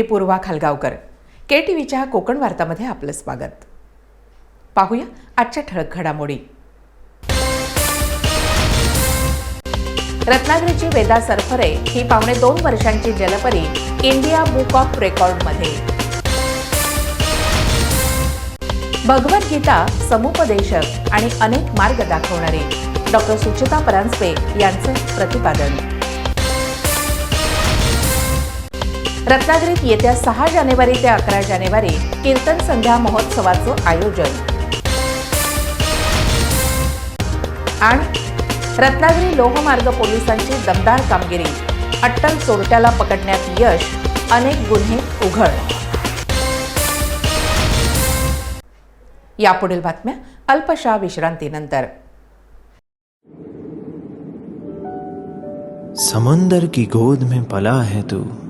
मी पूर्वा खालगावकर. के T व्हीच्या कोकण वार्तामध्ये आपलं स्वागत. पाहूया आजच्या ठळक घडामोडी. रत्नागिरीची वेदा सरफरे ही पावणे दोन वर्षांची जलपरी इंडिया बुक ऑफ रेकॉर्डमध्ये. भगवद्गीता समुपदेशक आणि अनेक मार्ग दाखवणारे डॉक्टर सुचिता परांजपे यांचं प्रतिपादन. रत्नागिरीत येत्या सहा जानेवारी ते अकरा जानेवारी कीर्तन संध्या महोत्सवाचं आयोजन. आणि रत्नागिरी लोहमार्ग पोलिसांची दमदार कामगिरी. अट्टल चोरट्याला पकडण्यात यश अनेक गुन्हे उघड. यापुढील बातम्या अल्पशा विश्रांतीनंतर. समंदर की गोद में पला है तू.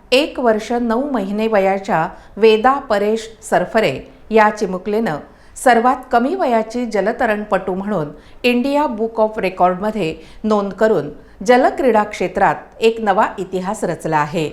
एक वर्ष नऊ महिने वयाच्या वेदा परेश सरफरे या चिमुकलेनं सर्वात कमी वयाची जलतरणपटू म्हणून इंडिया बुक ऑफ रेकॉर्डमध्ये नोंद करून जलक्रीडा क्षेत्रात एक नवा इतिहास रचला आहे.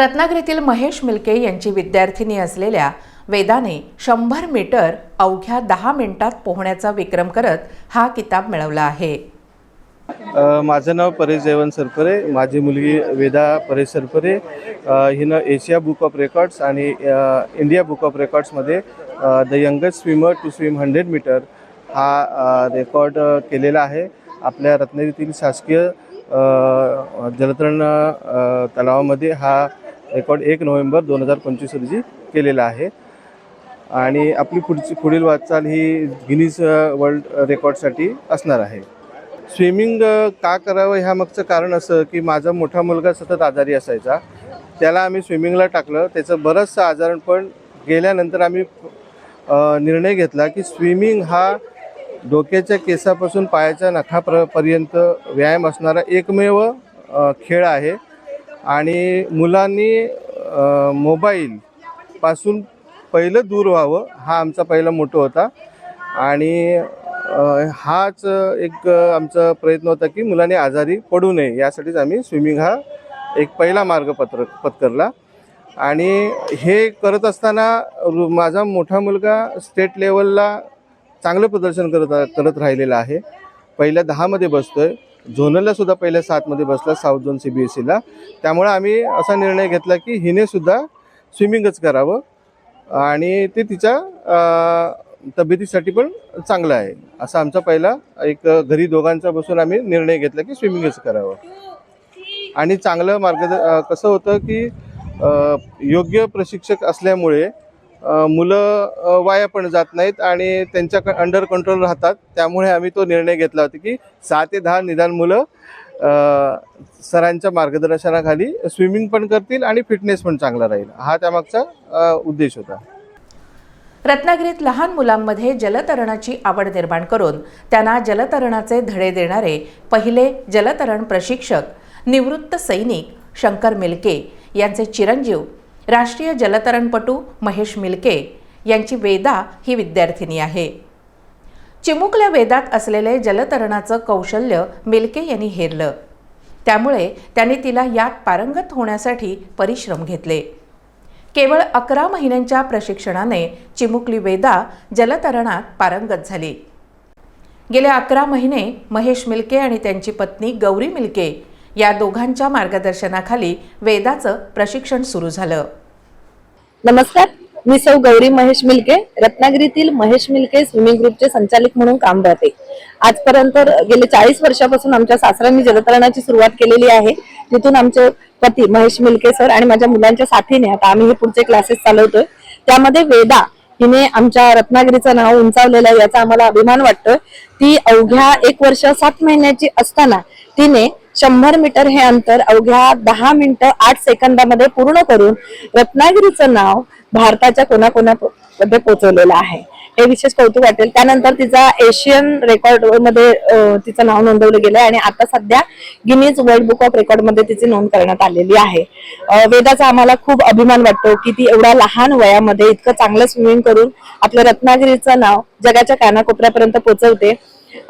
रत्नागिरीतील महेश मिल्के यांची विद्यार्थिनी असलेल्या वेदाने शंभर मीटर अवघ्या दहा मिनिटात पोहण्याचा विक्रम करत हा किताब मिळवला आहे. माझं नाव परेश जयवंत सरपरे माझी मुलगी वेदा परेश सरपरे हिनं एशिया बुक ऑफ रेकॉर्ड्स आणि India book of रेकॉर्ड्समध्ये the youngest swimmer to swim hundred metre हा रेकॉर्ड केलेला आहे. आपल्या रत्नागिरीतील शासकीय जलतरण तलावामध्ये हा रेकॉर्ड एक नोव्हेंबर दोन हजार पंचवीस रोजी केलेला आहे. आणि आपली पुढची पुढील वाटचाल ही गिनीज वर्ल्ड रेकॉर्डसाठी असणार आहे. स्विमिंग का करावं ह्या मागचं कारण असं की माझा मोठा मुलगा सतत आजारी असायचा. त्याला आम्ही स्विमिंगला टाकलं. त्याचं बरंचसं आजारण पण गेल्यानंतर आम्ही निर्णय घेतला की स्विमिंग हा डोक्याच्या केसापासून पायाच्या नखापर्यंत पर्यंत व्यायाम असणारा एकमेव खेळ आहे. आणि मुलांनी मोबाईलपासून पहिलं दूर व्हावं हा आमचा पहिला मोठो होता. आणि हाच एक आमचा प्रयत्न होता की मुलांनी आजारी पडू नये यासाठीच आम्ही स्विमिंग हा एक पहिला मार्ग पत्र पत्करला. आणि हे करत असताना रु- माझा मोठा मुलगा स्टेट लेवलला चांगलं प्रदर्शन करत करत राहिलेला आहे. पहिल्या दहामध्ये बसतो आहे झोनलला सुद्धा पहिल्या सातमध्ये बसला south zone C B S सीला त्यामुळे आम्ही असा निर्णय घेतला की हिने सुद्धा स्विमिंगच करावं आणि ते तिच्या तब्येतीसाठी पण चांगलं आहे. असा आमचा पहिला एक घरी दोघांचा बसून आम्ही निर्णय घेतला की स्विमिंगच करावं. आणि चांगलं मार्गदर्श कसं होतं की योग्य प्रशिक्षक असल्यामुळे मुलं वाया पण जात नाहीत आणि त्यांच्या अंडर कंट्रोल राहतात. त्यामुळे आम्ही तो निर्णय घेतला होता की सहा ते दहा निदान मुलं सरांच्या मार्गदर्शनाखाली स्विमिंग पण करतील आणि फिटनेस पण चांगला राहील. हा त्यामागचा उद्देश होता. रत्नागिरीत लहान मुलांमध्ये जलतरणाची आवड निर्माण करून त्यांना जलतरणाचे धडे देणारे पहिले जलतरण प्रशिक्षक निवृत्त सैनिक शंकर मिलके यांचे चिरंजीव राष्ट्रीय जलतरणपटू महेश मिल्के यांची वेदा ही विद्यार्थिनी आहे. चिमुकल्या वेदात असलेले जलतरणाचं कौशल्य मिल्के यांनी हेरलं. त्यामुळे त्यांनी तिला यात पारंगत होण्यासाठी परिश्रम घेतले. केवळ अकरा महिन्यांच्या प्रशिक्षणाने चिमुकली वेदा जलतरणात पारंगत झाली. गेल्या अकरा महिने महेश मिल्के आणि त्यांची पत्नी गौरी मिल्के या दोघांच्या मार्गदर्शनाखाली वेदाचं प्रशिक्षण सुरू झालं. नमस्कार मी सौ गौरी महेश मिल्के रत्नागिरीतील महेश मिल्के स्विमिंग ग्रुपचे संचालक म्हणून काम करते. आजपर्यंत गेले चाळीस वर्षापासून आमच्या सासऱ्यांनी जलतरणाची सुरुवात केलेली आहे. तिथून आमचे पती महेश मिल्के सर आणि माझ्या मुलांच्या साथीने आता आम्ही हे पुढचे क्लासेस चालवतोय. त्यामध्ये वेदा हिने आमच्या रत्नागिरीचं नाव उंचावलेलं आहे याचा आम्हाला अभिमान वाटतोय. ती अवघ्या एक वर्ष सात महिन्याची असताना तिने शंभर मीटर हे अंतर अवघ्या दहा मिनिटं आठ सेकंदामध्ये पूर्ण करून रत्नागिरीचं नाव भारताच्या कोणाकोणामध्ये पोहोचवलेलं आहे. हे विशेष कौतुक वाटेल. त्यानंतर तिचा एशियन रेकॉर्डमध्ये तिचं नाव नोंदवलं गेलं आणि आता सध्या गिनीज वर्ल्ड बुक ऑफ रेकॉर्डमध्ये तिची नोंद करण्यात आलेली आहे. वेदाचा आम्हाला खूप अभिमान वाटतो की ती एवढ्या लहान वयामध्ये इतकं चांगलं स्विमिंग करून आपलं रत्नागिरीचं नाव जगाच्या कानाकोपऱ्यापर्यंत पोहोचवते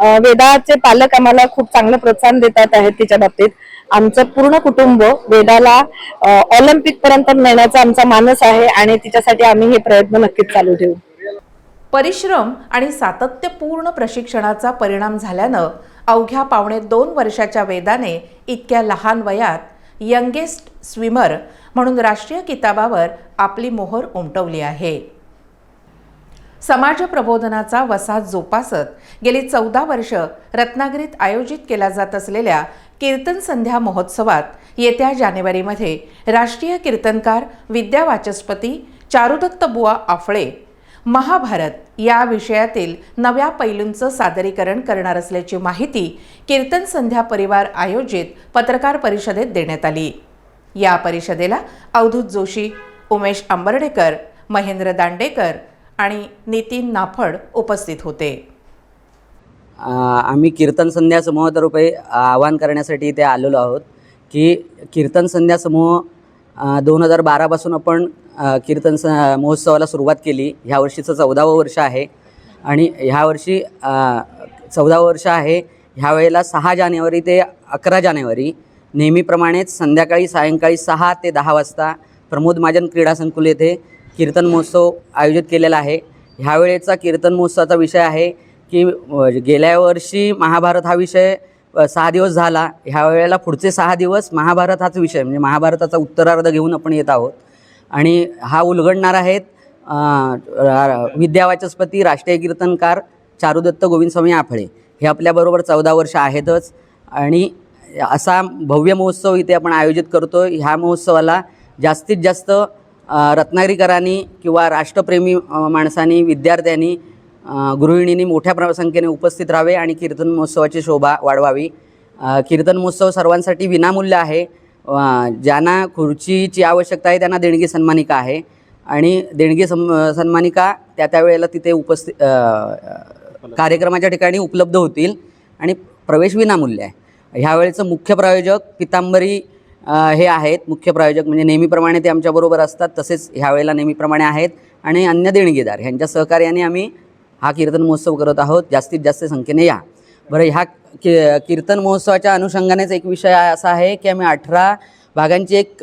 वेदाचे पालक आम्हाला खूप चांगलं प्रोत्साहन देतात आहेत तिच्या बाबतीत. आमचं पूर्ण कुटुंब वेदाला ऑलिम्पिक पर्यंत नेण्याचा आमचा मानस आहे आणि तिच्यासाठी आम्ही हे प्रयत्न नक्कीच चालू ठेवू. परिश्रम आणि सातत्यपूर्ण प्रशिक्षणाचा परिणाम झाल्यानं अवघ्या पावणे दोन वर्षाच्या वेदाने इतक्या लहान वयात यंगेस्ट स्विमर म्हणून राष्ट्रीय किताबावर आपली मोहर उमटवली आहे. समाज प्रबोधनाचा वसा जोपासत गेली चौदा वर्ष रत्नागिरीत आयोजित केला जात असलेल्या कीर्तन संध्या महोत्सवात येत्या जानेवारीमध्ये राष्ट्रीय कीर्तनकार विद्या वाचस्पती चारुदत्त बुवा आफळे महाभारत या विषयातील नव्या पैलूंचं सादरीकरण करणार असल्याची माहिती कीर्तन संध्या परिवार आयोजित पत्रकार परिषदेत देण्यात आली. या परिषदेला अवधूत जोशी उमेश आंबर्डेकर महेंद्र दांडेकर आणि नितीन नाफड उपस्थित होते. आम्ही कीर्तन संध्या समूहातर्फे आवाहन करण्यासाठी इथे आलेलो आहोत की कीर्तन संध्या समूह दोन हजार बारापासून आपण कीर्तन स महोत्सवाला सुरुवात केली. ह्या वर्षीचं चौदावं वर्ष आहे. आणि ह्या वर्षी चौदावं वर्ष आहे. ह्या वेळेला सहा जानेवारी ते अकरा जानेवारी नेहमीप्रमाणेच संध्याकाळी सायंकाळी सहा ते दहा वाजता प्रमोद महाजन क्रीडा संकुल येथे कीर्तन महोत्सव आयोजित केलेला आहे. ह्यावेळेचा कीर्तन महोत्सवाचा विषय आहे की गेल्या वर्षी महाभारत हा विषय सहा दिवस झाला. ह्या वेळेला पुढचे सहा दिवस महाभारत हाच विषय म्हणजे महाभारताचा उत्तरार्ध घेऊन आपण येत आहोत. आणि हा उलगडणार आहेत विद्यावाचस्पती राष्ट्रीय कीर्तनकार चारुदत्त गोविंदस्वामी आफळे. हे आपल्याबरोबर चौदा वर्ष आहेतच. आणि असा भव्य महोत्सव इथे आपण आयोजित करतो ह्या महोत्सवाला जास्तीत जास्त रत्नागिरीकरांनी किंवा राष्ट्रप्रेमी माणसांनी विद्यार्थ्यांनी गृहिणींनी मोठ्या प्रसंख्येने उपस्थित राहावे आणि कीर्तन महोत्सवाची शोभा वाढवावी. कीर्तन महोत्सव सर्वांसाठी विनामूल्य आहे. ज्यांना खुर्चीची आवश्यकता आहे त्यांना देणगी सन्मानिका आहे. आणि देणगी सम सन्मानिका त्या त्या वेळेला तिथे उपस्थित कार्यक्रमाच्या ठिकाणी उपलब्ध होतील आणि प्रवेश विनामूल्य आहे. ह्यावेळेचं मुख्य प्रायोजक पितांबरी हे आहेत. मुख्य प्रायोजक म्हणजे नेहमीप्रमाणे ते आमच्याबरोबर असतात. तसेच ह्यावेळेला नेहमीप्रमाणे आहेत. आणि अन्य देणगीदार ह्यांच्या सहकार्याने आम्ही हा कीर्तन महोत्सव करत आहोत. जास्तीत जास्त संख्येने या. बरं ह्या की कीर्तन महोत्सवाच्या अनुषंगानेच एक विषय असा आहे की आम्ही अठरा भागांची एक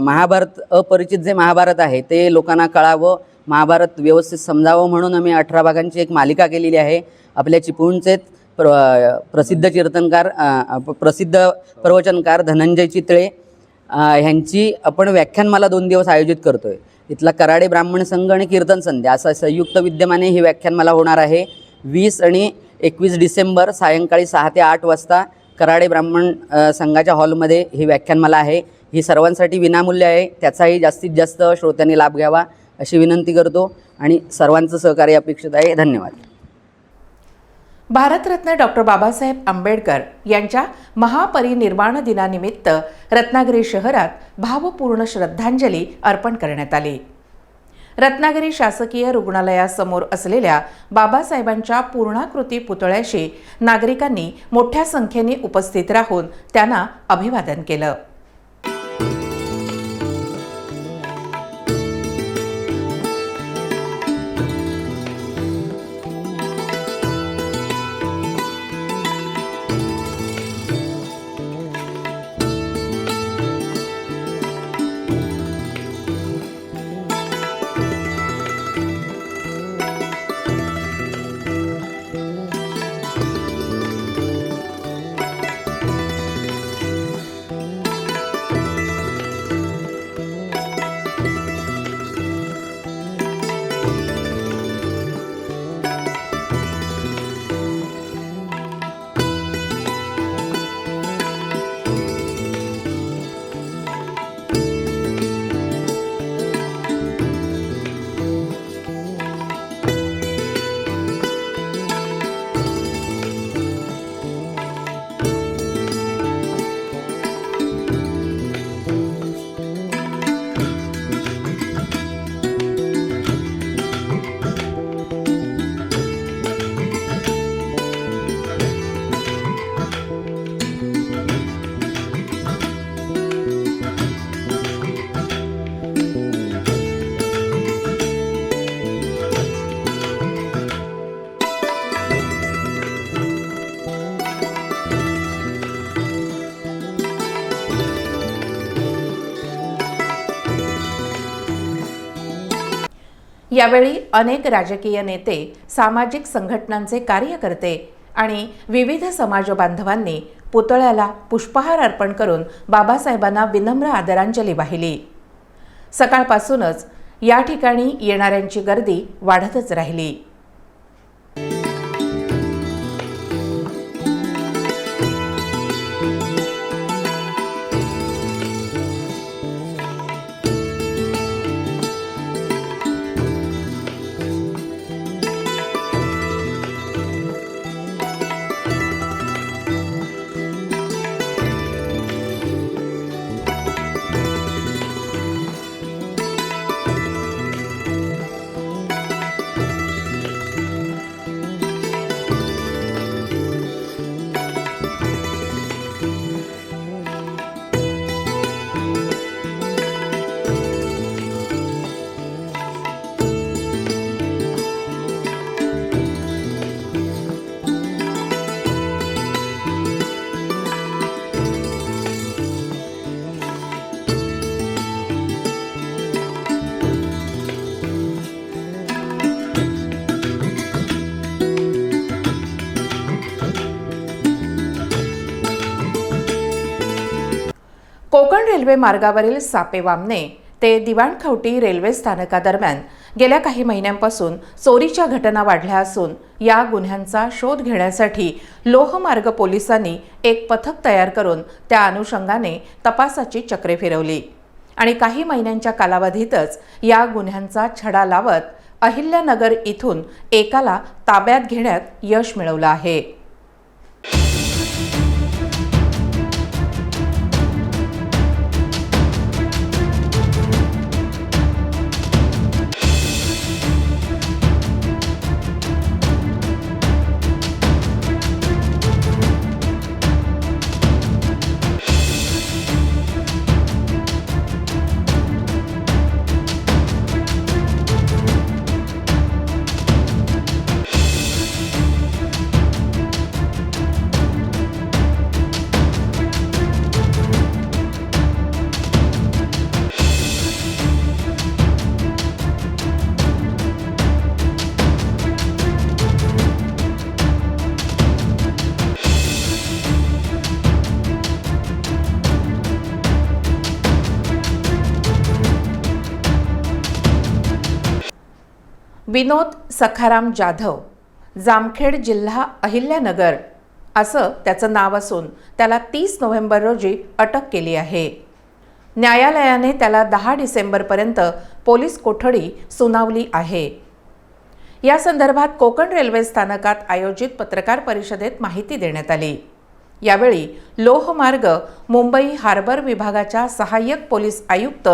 महाभारत अपरिचित जे महाभारत आहे ते लोकांना कळावं महाभारत व्यवस्थित समजावं म्हणून आम्ही अठरा भागांची एक मालिका केलेली आहे. आपल्या चिपळूणचे प्र प्रसिद्ध कीर्तनकार प्रसिद्ध प्रवचनकार धनंजय चितळे ह्यांची आपण व्याख्यानमाला दोन दिवस आयोजित करतो आहे इथला कराडे ब्राह्मण संघ आणि कीर्तन संध्या असा संयुक्त विद्यमाने ही व्याख्यानमाला होणार आहे. वीस आणि एकवीस डिसेंबर सायंकाळी सहा ते आठ वाजता कराडे ब्राह्मण संघाच्या हॉलमध्ये ही व्याख्यानमाला आहे. ही सर्वांसाठी विनामूल्य आहे. त्याचाही जास्तीत जास्त श्रोत्यांनी लाभ घ्यावा अशी विनंती करतो आणि सर्वांचं सहकार्य अपेक्षित आहे. धन्यवाद. भारतरत्न डॉक्टर बाबासाहेब आंबेडकर यांच्या महापरिनिर्वाण दिनानिमित्त रत्नागिरी शहरात भावपूर्ण श्रद्धांजली अर्पण करण्यात आली. रत्नागिरी शासकीय रुग्णालयासमोर असलेल्या बाबासाहेबांच्या पूर्णाकृती पुतळ्याशी नागरिकांनी मोठ्या संख्येने उपस्थित राहून त्यांना अभिवादन केलं. यावेळी अनेक राजकीय नेते सामाजिक संघटनांचे कार्यकर्ते आणि विविध समाज बांधवांनी पुतळ्याला पुष्पहार अर्पण करून बाबासाहेबांना विनम्र आदरांजली वाहिली. सकाळपासूनच या ठिकाणी येणाऱ्यांची गर्दी वाढतच राहिली. रेल्वे मार्गावरील सापेवामने ते दिवाणखवटी रेल्वे स्थानकादरम्यान गेल्या काही महिन्यांपासून चोरीच्या घटना वाढल्या असून या गुन्ह्यांचा शोध घेण्यासाठी लोहमार्ग पोलिसांनी एक पथक तयार करून त्या अनुषंगाने तपासाची चक्रे फिरवली. आणि काही महिन्यांच्या कालावधीतच या गुन्ह्यांचा छडा लावत अहिल्यानगर इथून एकाला ताब्यात घेण्यात यश मिळवलं आहे. विनोद सखाराम जाधव जामखेड जिल्हा अहिल्यानगर असं त्याचं नाव असून त्याला तीस नोव्हेंबर रोजी अटक केली आहे. न्यायालयाने त्याला दहा डिसेंबरपर्यंत पोलीस कोठडी सुनावली आहे. या संदर्भात कोकण रेल्वे स्थानकात आयोजित पत्रकार परिषदेत माहिती देण्यात आली. यावेळी लोहमार्ग मुंबई हार्बर विभागाच्या सहाय्यक पोलीस आयुक्त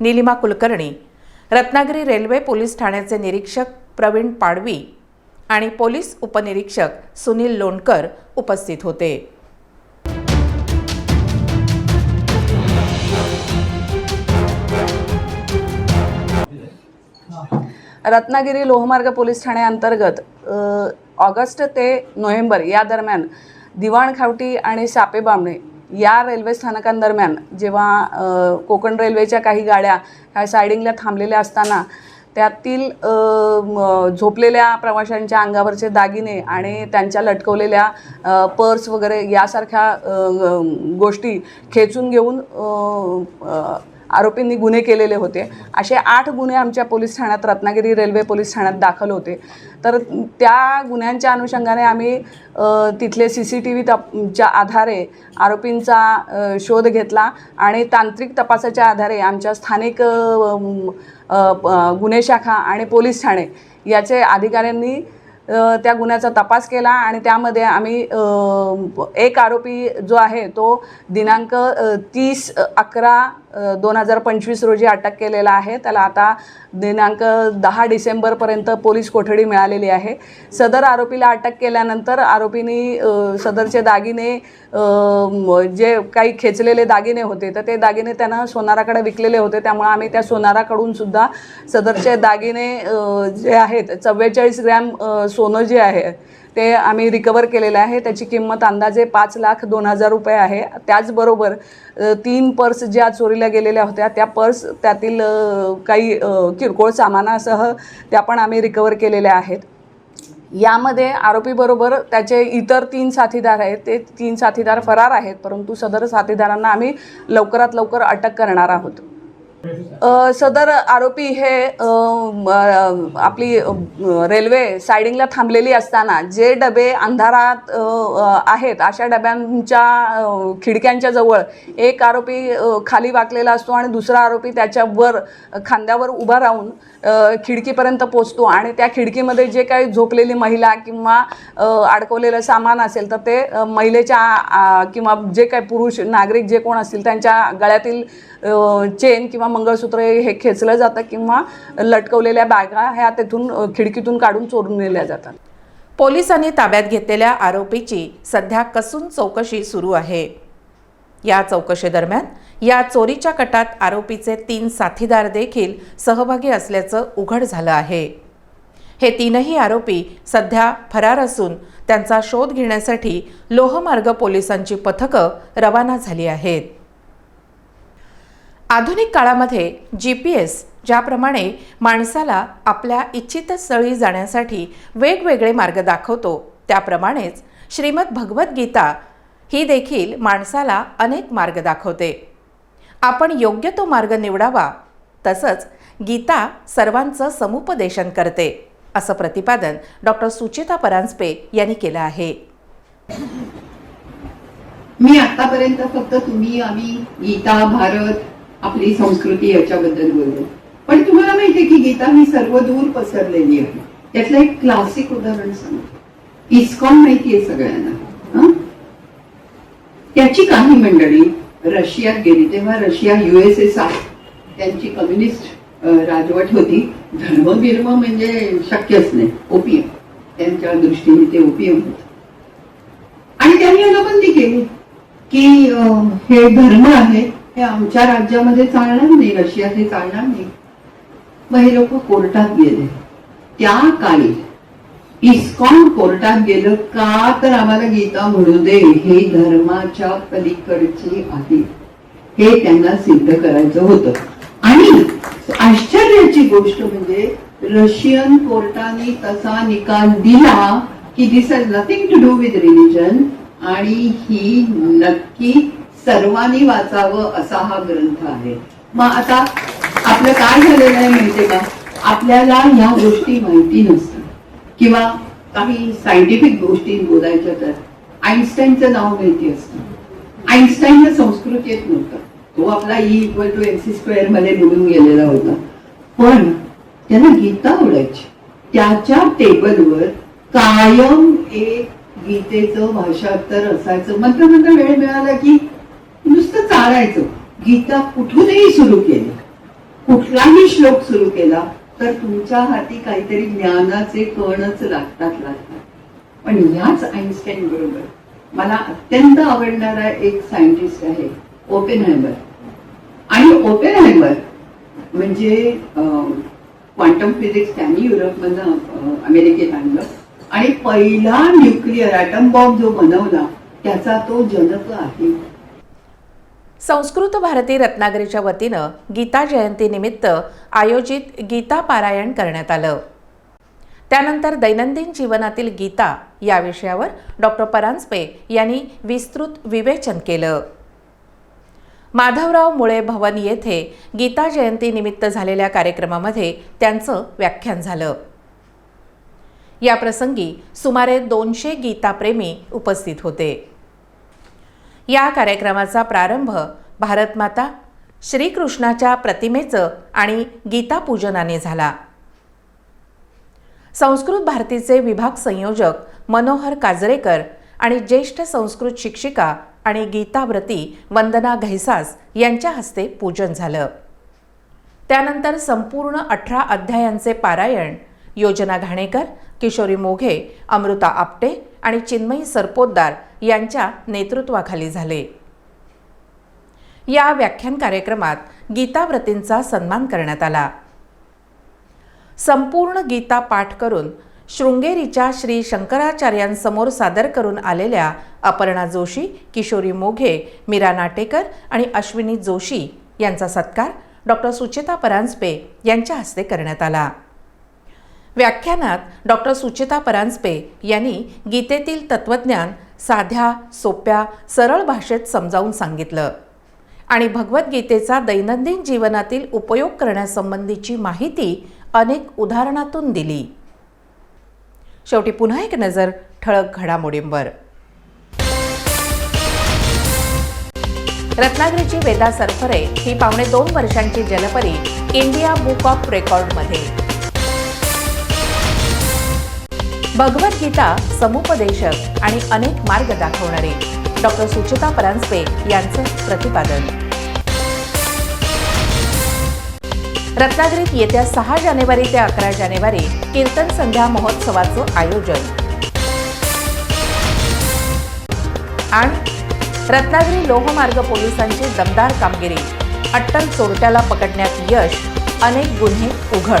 निलिमा कुलकर्णी रत्नागिरी रेल्वे पोलीस ठाण्याचे निरीक्षक प्रवीण पाडवी आणि पोलीस उपनिरीक्षक सुनील लोणकर उपस्थित होते. रत्नागिरी लोहमार्ग पोलीस ठाण्याअंतर्गत ऑगस्ट ते नोव्हेंबर या दरम्यान दिवाणखावटी आणि सापे बामणे या रेल्वे स्थानकांदरम्यान जेव्हा कोकण रेल्वेच्या काही गाड्या ह्या सायडिंगला थांबलेल्या असताना त्यातील झोपलेल्या प्रवाशांच्या अंगावरचे दागिने आणि त्यांच्या लटकवलेल्या पर्स वगैरे यासारख्या गोष्टी खेचून घेऊन आरोपींनी गुन्हे केलेले होते. असे आठ गुन्हे आमच्या पोलीस ठाण्यात रत्नागिरी रेल्वे पोलीस ठाण्यात दाखल होते. तर त्या गुन्ह्यांच्या अनुषंगाने आम्ही तिथले सी सी टी व्हीच्या आधारे आरोपींचा शोध घेतला आणि तांत्रिक तपासाच्या आधारे आमच्या स्थानिक गुन्हे शाखा आणि पोलीस ठाणे याचे अधिकाऱ्यांनी त्या गुन्ह्याचा तपास केला आणि त्यामध्ये आम्ही एक आरोपी जो आहे तो दिनांक तीस अकरा दोन हजार पंचवीस रोजी अटक केलेला आहे. त्याला आता दिनांक दहा डिसेंबरपर्यंत पोलीस कोठडी मिळालेली आहे. सदर आरोपीला अटक केल्यानंतर आरोपींनी सदरचे दागिने जे काही खेचलेले दागिने होते तर ते दागिने त्यानं सोनाराकडे विकलेले होते. त्यामुळे आम्ही त्या सोनाराकडून सुद्धा सदरचे दागिने जे आहेत चव्वेचाळीस ग्रॅम सोनं जे आहे ते आम्ही रिकवर केलेलं आहे. त्याची किंमत अंदाजे पाच लाख दोन हजार रुपये आहे. त्याचबरोबर तीन पर्स ज्या चोरीला गेलेल्या होत्या त्या पर्स त्यातील काही किरकोळ सामानासह त्या पण आम्ही रिकवर केलेल्या आहेत. यामध्ये आरोपीबरोबर त्याचे इतर तीन साथीदार आहेत. ते तीन साथीदार फरार आहेत परंतु सदर साथीदारांना आम्ही लवकरात लवकर अटक करणार आहोत. सदर आरोपी हे आपली रेल्वे सायडिंगला थांबलेली असताना जे डबे अंधारात आहेत अशा डब्यांच्या खिडक्यांच्या जवळ एक आरोपी खाली वाकलेला असतो आणि दुसरा आरोपी त्याच्यावर खांद्यावर उभा राहून खिडकीपर्यंत पोचतो आणि त्या खिडकीमध्ये जे काही झोपलेली महिला किंवा अडकवलेलं सामान असेल तर ते महिलेच्या किंवा जे काही पुरुष नागरिक जे कोण असतील त्यांच्या गळ्यातील चेन किंवा मंगळसूत्र हे खेचलं जातं किंवा लटकवलेल्या बॅगा ह्या तेथून खिडकीतून काढून चोरून नेल्या जातात. पोलिसांनी ताब्यात घेतलेल्या आरोपीची सध्या कसून चौकशी सुरू आहे. या चौकशीदरम्यान या चोरीच्या कटात आरोपीचे तीन साथीदार देखील सहभागी असल्याचं उघड झालं आहे. हे तीनही आरोपी सध्या फरार असून त्यांचा शोध घेण्यासाठी लोहमार्ग पोलिसांची पथकं रवाना झाली आहेत. आधुनिक काळामध्ये जी पी एस ज्याप्रमाणे माणसाला आपल्या इच्छित स्थळी जाण्यासाठी वेगवेगळे मार्ग दाखवतो त्याप्रमाणेच श्रीमद भगवद्गीता ही देखील माणसाला अनेक मार्ग दाखवते. आपण योग्य तो मार्ग निवडावा तसंच गीता सर्वांचं समुपदेशन करते असं प्रतिपादन डॉक्टर सुचिता परांजपे यांनी केलं आहे. मी आतापर्यंत फक्त तुम्ही आम्ही गीता भारत आपली संस्कृती याच्याबद्दल बोललो. पण तुम्हाला माहितीये की गीता ही सर्व दूर पसरलेली आहे. त्यातलं एक क्लासिक उदाहरण सांगतो. इस्कॉन माहितीये सगळ्यांना. त्याची काही मंडळी रशियात गेली. तेव्हा रशिया युएसएसआर त्यांची कम्युनिस्ट राजवट होती. धर्मबिर्म म्हणजे शक्यच नाही. ओपियम त्यांच्या दृष्टीने ते ओपियम होत. आणि त्यांनी याला बंदी केली. की हे धर्म आहे हे आमच्या राज्यामध्ये चालणार नाही रशियात हे चालणार नाही. मग हे लोक कोर्टात गेले. त्या काळी इस्कॉन कोर्टात गेलं का तर आम्हाला गीता म्हणू दे हे धर्माच्या पलीकडचे आहे. हे त्यांना सिद्ध करायचं होतं. आणि आश्चर्याची गोष्ट म्हणजे रशियन कोर्टाने तसा निकाल दिला की this has nothing to do with religion आणि ही नक्की सर्वांनी वाचावं असा हा ग्रंथ आहे. मग आता आपलं काय झालेलं आहे माहितीये का? आपल्याला ह्या गोष्टी माहिती नसतात. किंवा काही सायंटिफिक गोष्टी बोलायच्या तर. आईन्स्टाईनचं नाव माहिती असतं. आईन्स्टाईनला संस्कृत येत नव्हतं. तो आपला E equal to M C स्क्वेअरमध्ये बोलून गेलेला होता. पण त्यांना गीता आवडायची. त्याच्या टेबलवर कायम एक गीतेचं भाषांतर असायचं. मंत्र मंत्र वेळ मिळाला की नुसतं चालायचं. गीता कुठूनही सुरू केली. कुठलाही श्लोक सुरू केला तर तुमच्या हाती काहीतरी ज्ञानाचे कणच लागतात लागतात. पण याच आईन्स्टाईन बरोबर मला अत्यंत आवडणारा एक सायंटिस्ट आहे ओपेन हायबर आणि ओपेन हायबर म्हणजे क्वांटम फिजिक्स त्यांनी युरोपमधनं अमेरिकेत आणलं. आणि पहिला न्यूक्लिअर ॲटम बॉम्ब जो बनवला त्याचा तो जनक आहे. संस्कृत भारती रत्नागिरीच्या वतीनं गीता जयंतीनिमित्त आयोजित गीता पारायण करण्यात आलं. त्यानंतर दैनंदिन जीवनातील गीता या विषयावर डॉक्टर परांजपे यांनी विस्तृत विवेचन केलं. माधवराव मुळे भवन येथे गीता जयंतीनिमित्त झालेल्या कार्यक्रमामध्ये त्यांचं व्याख्यान झालं. या प्रसंगी सुमारे दोनशे गीताप्रेमी उपस्थित होते. या कार्यक्रमाचा प्रारंभ भारतमाता श्रीकृष्णाच्या प्रतिमेचं आणि गीतापूजनाने झाला. संस्कृत भारतीचे विभाग संयोजक मनोहर काजरेकर आणि ज्येष्ठ संस्कृत शिक्षिका आणि गीताव्रती वंदना घैसास यांच्या हस्ते पूजन झालं. त्यानंतर संपूर्ण अठरा अध्यायांचे पारायण योजना घाणेकर किशोरी मोघे अमृता आपटे आणि चिन्मयी सरपोतदार यांच्या नेतृत्वाखाली झाले. या व्याख्यान कार्यक्रमात गीताव्रतींचा सन्मान करण्यात आला. संपूर्ण गीता पाठ करून शृंगेरीच्या श्री शंकराचार्यांसमोर सादर करून आलेल्या अपर्णा जोशी किशोरी मोघे मीरा नाटेकर आणि अश्विनी जोशी यांचा सत्कार डॉक्टर सुचेता परांजपे यांच्या हस्ते करण्यात आला. व्याख्यानात डॉक्टर सुचेता परांजपे यांनी गीतेतील तत्त्वज्ञान साध्या सोप्या सरळ भाषेत समजावून सांगितलं. आणि भगवद्गीतेचा दैनंदिन जीवनातील उपयोग करण्यासंबंधीची माहिती अनेक उदाहरणातून दिली. शेवटी पुन्हा एक नजर ठळक घडामोडींवर. रत्नागिरीची वेदा सरफरे ही पावणे दोन वर्षांची जलपरी इंडिया बुक ऑफ रेकॉर्डमध्ये. भगवद्गीता समुपदेशक आणि अनेक मार्ग दाखवणारे. डॉक्टर सुचिता परांजपे यांचं प्रतिपादन. रत्नागिरीत येत्या सहा जानेवारी ते अकरा जानेवारी कीर्तन संध्या महोत्सवाचं आयोजन. आणि रत्नागिरी लोहमार्ग पोलिसांची दमदार कामगिरी. अट्टल चोरट्याला पकडण्यात यश अनेक गुन्हे उघड.